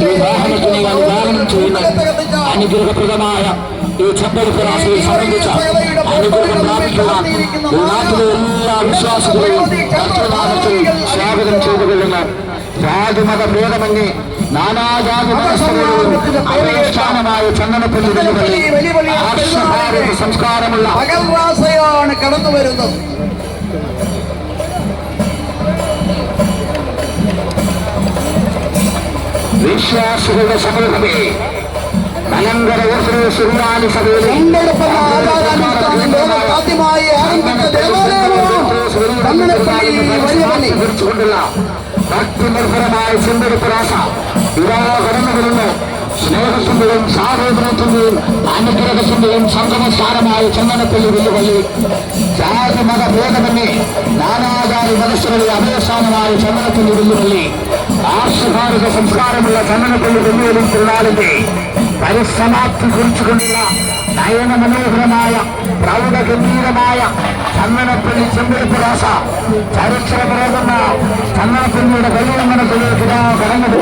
ഈ വാഹനത്തിന് അനുദാനം ചെയ്യുന്ന അനുഗ്രഹപ്രദമായ ഈ ചമ്പലപ്പുരാശിയെ സംബന്ധിച്ച അനുഗ്രഹം പ്രാപിക്കുവാൻ ഈ നാട്ടിലെ എല്ലാ വിശ്വാസികളെയും കർത്തനാമത്തിൽ സ്വാഗതം ചെയ്തുകൊള്ളുന്ന ജാതിമത ഭേദമന്യേ നാനാജാതി സംസ്കാരമുള്ള കടന്നു വരുന്നത് വിശ്വാസികളുടെ സമൂഹമേ മലങ്കര സുറിയാനി ലോകത്ത് ആദ്യമായി ആരംഭിച്ച ദേവാലയമാണ് കുറിച്ചുകൊണ്ടുള്ള ഭക്തിനിർഭരമായ ചിന്തടുപ്പരാശ ഇതാ കടന്നു വരുന്നു സ്നേഹത്തിന്റെയും സാഹോദര്യത്തിന്റെയും അനുഗ്രഹത്തിന്റെയും സംഗമസ്ഥാനമായ ചന്ദനപ്പള്ളി വെല്ലുവിളി. ജാതി മത ഭേദമന്യേ നാനാജാതി മനസ്സുകളിൽ അഭയസ്ഥാനമായ ചന്ദനപ്പള്ളി വെല്ലുപള്ളി കാർഷിക സംസ്കാരമുള്ള ചന്ദനപ്പള്ളി വെല്ലുവിളി തൊഴിലാളിന്റെ പരിശ്രമാപ്തി കുറിച്ചുകൊണ്ടുള്ള നയന മനോഹരമായ പ്രൗഢഗംഭീരമായ ചന്ദനപ്പള്ളി ചെമ്പരപ്പുരാശ ചരിത്രമുറകുന്ന ചന്ദനപ്പള്ളിയുടെ കല്യാണത്തിലേക്ക് കടന്നു